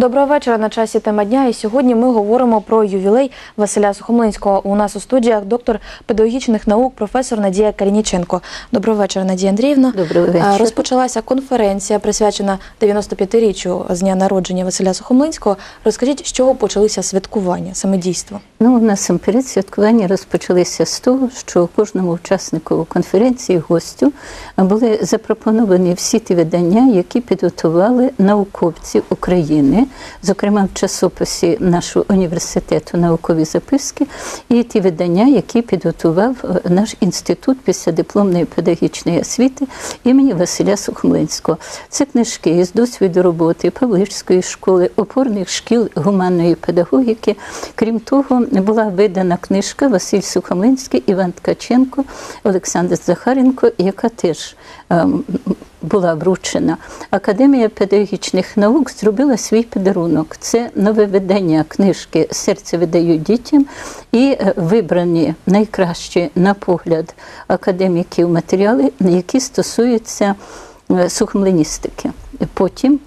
Доброго вечора на часі тема дня. І сьогодні ми говоримо про ювілей Василя Сухомлинського. У нас у студіях доктор педагогічних наук, професор Надія Калініченко. Доброго вечора, Надія Андріївна. Доброго вечора. Е, Розпочалася конференція, присвячена 95-річчю з дня народження Василя Сухомлинського. Розкажіть, з чого почалися святкування, саме дійство? Ну, насамперед святкування розпочалися з того, що кожному учаснику конференції, гостю, були запропоновані всі ті видання, які підготували науковці України, зокрема в часописі нашого університету наукові записки, і ті видання, які підготував е, наш інститут післядипломної педагогічної освіти імені Василя Сухомлинського. Це книжки із досвіду роботи Павлівської школи, опорних шкіл гуманної педагогіки. Крім того, була видана книжка Василь Сухомлинський, Іван Ткаченко, Олександр Захаренко, яка теж ем, була вручена. Академія педагогічних наук зробила свій подарунок. Це нове видання книжки Серце видаю дітям і е, вибрані найкращі на погляд академіків матеріали, які стосуються е, сухомлиністики. Потім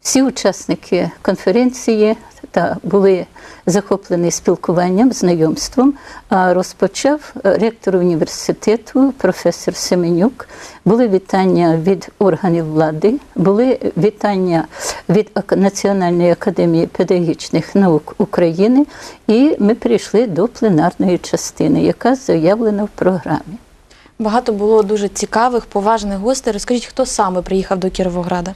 всі учасники конференції та були захоплені спілкуванням, знайомством. Розпочав ректор університету, професор Семенюк. Були вітання від органів влади, були вітання від Національної академії педагогічних наук України, і ми прийшли до пленарної частини, яка заявлена в програмі. Багато було дуже цікавих, поважних гостей. Розкажіть, хто саме приїхав до Кіровограда?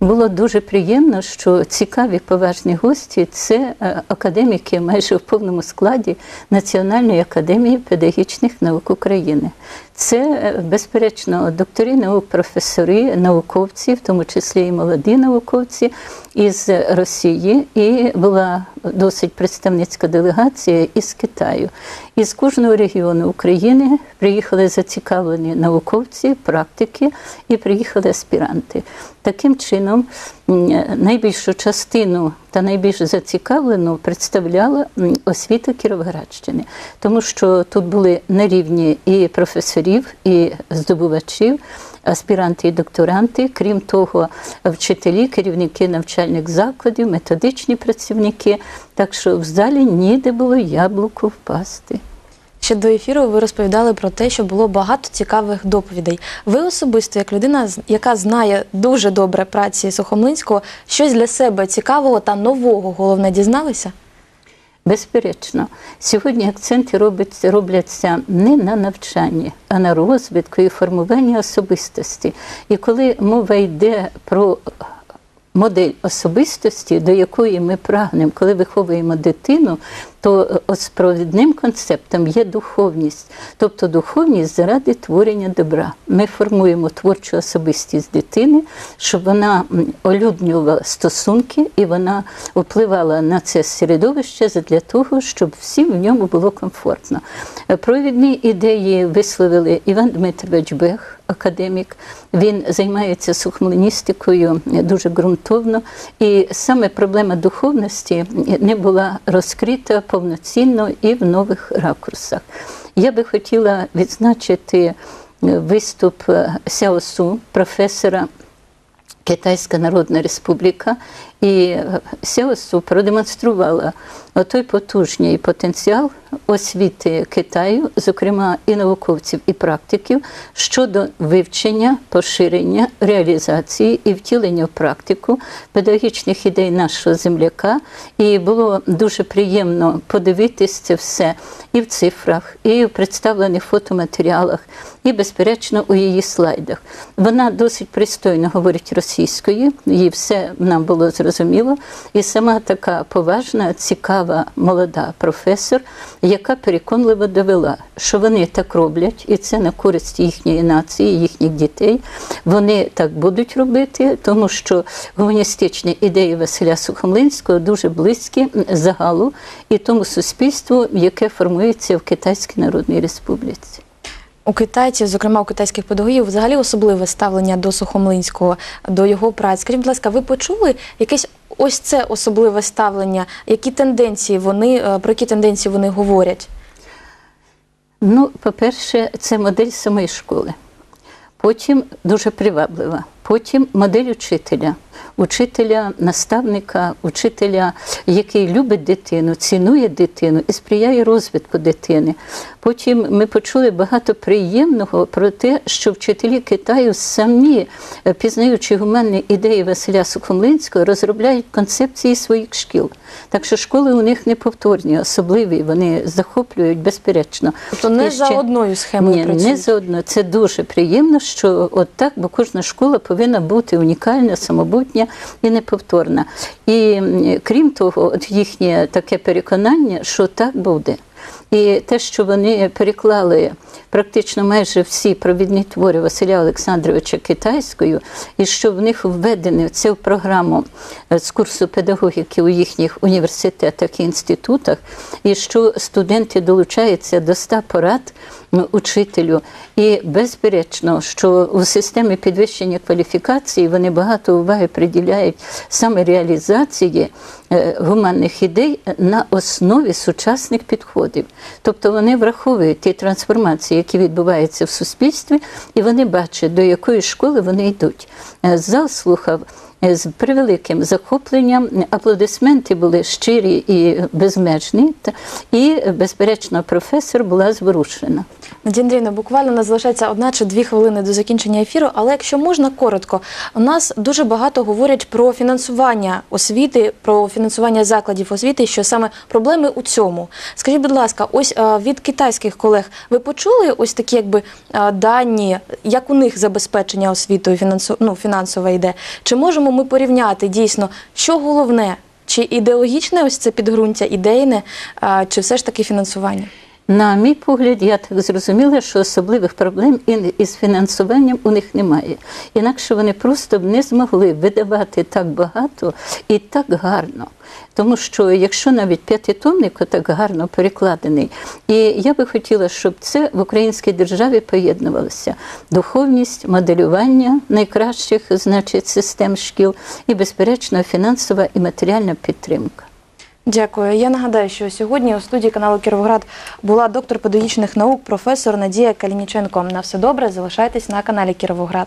Було дуже приємно, що цікаві поважні гості це е, академіки майже в повному складі Національної академії педагогічних наук України. Це, е, безперечно, доктори наук, професори, науковці, в тому числі і молоді науковці із Росії, і була досить представницька делегація із Китаю. Із кожного регіону України приїхали зацікавлені науковці, практики і приїхали аспіранти. Таким чином, найбільшу частину та найбільш зацікавлену представляла освіта Кіровоградщини, тому що тут були на рівні і професорів, і здобувачів. Аспіранти і докторанти, крім того, вчителі, керівники навчальних закладів, методичні працівники. Так що в залі ніде було яблуку впасти. Ще до ефіру ви розповідали про те, що було багато цікавих доповідей. Ви особисто, як людина, яка знає дуже добре праці Сухомлинського, щось для себе цікавого та нового головне дізналися? Безперечно, сьогодні акценти робляться, робляться не на навчанні, а на розвитку і формуванні особистості. І коли мова йде про модель особистості, до якої ми прагнемо, коли виховуємо дитину, то е, провідним концептом є духовність, тобто духовність заради творення добра. Ми формуємо творчу особистість дитини, щоб вона олюднювала стосунки і вона впливала на це середовище для того, щоб всім в ньому було комфортно. Е, Провідні ідеї висловили Іван Дмитрович Бех, академік. Він займається сухомлиністикою дуже ґрунтовно, і саме проблема духовності не була розкрита повноцінно і в нових ракурсах. Я би хотіла відзначити е, виступ е, Сяосу, професора Китайська Народна Республіка, і е, Сяосу продемонструвала той потужний потенціал освіти Китаю, зокрема і науковців, і практиків, щодо вивчення, поширення, реалізації і втілення в практику педагогічних ідей нашого земляка. І було дуже приємно подивитись це все і в цифрах, і в представлених фотоматеріалах, і, безперечно, у її слайдах. Вона досить пристойно говорить російською, їй все нам було зрозуміло. І сама така поважна, цікава молода професор, яка переконливо довела, що вони так роблять, і це на користь їхньої нації, їхніх дітей. Вони так будуть робити, тому що гуманістичні ідеї Василя Сухомлинського дуже близькі загалу і тому суспільству, яке формується в Китайській Народній Республіці. У китайців, зокрема у китайських педагогів, взагалі особливе ставлення до Сухомлинського, до його праць. Скажіть, будь ласка, ви почули якесь ось це особливе ставлення? Які тенденції вони е, про які тенденції вони говорять? Ну, по-перше, це модель самої школи. Потім дуже приваблива. Потім модель учителя. Учителя, наставника, учителя, який любить дитину, цінує дитину і сприяє розвитку дитини. Потім ми почули багато приємного про те, що вчителі Китаю самі, е, пізнаючи гуманні ідеї Василя Сухомлинського, розробляють концепції своїх шкіл. Так що школи у них неповторні, особливі, вони захоплюють безперечно. Тобто не І за одною схемою Ні, працюють? не заодно. Це дуже приємно, що от так, бо кожна школа повинна бути унікальна, самобутня і неповторна. І крім того, їхнє таке переконання, що так буде. І те, що вони переклали практично майже всі провідні твори Василя Олександровича китайською, і що в них введені це в програму е, з курсу педагогіки у їхніх університетах і інститутах, і що студенти долучаються до 100 порад учителю. І безперечно, що у системі підвищення кваліфікації вони багато уваги приділяють саме реалізації е, гуманних ідей на основі сучасних підходів. Тобто вони враховують ті трансформації, які відбуваються в суспільстві, і вони бачать, до якої школи вони йдуть. Е, Зал слухав е, з превеликим захопленням. Аплодисменти були щирі і безмежні. І, безперечно, професор була зворушена. Надія Андріївна, буквально у нас залишається одна чи дві хвилини до закінчення ефіру, але якщо можна коротко, у нас дуже багато говорять про фінансування освіти, про фінансування закладів освіти, що саме проблеми у цьому. Скажіть, будь ласка, ось е, від китайських колег ви почули ось такі якби е, дані, як у них забезпечення освітою фінансу, ну, фінансово йде? Чи можемо ми порівняти дійсно, що головне? Чи ідеологічне ось це підґрунтя, ідейне, е, чи все ж таки фінансування? На мій погляд, я так зрозуміла, що особливих проблем із фінансуванням у них немає. Інакше вони просто б не змогли видавати так багато і так гарно. Тому що якщо навіть п'ятитомник так гарно перекладений, і я би хотіла, щоб це в українській державі поєднувалося: духовність, моделювання найкращих, значить, систем шкіл, і, безперечно, фінансова і матеріальна підтримка. Дякую. Я нагадаю, що сьогодні у студії каналу Кіровоград була доктор педагогічних наук, професор Надія Калініченко. На все добре, залишайтесь на каналі Кіровоград.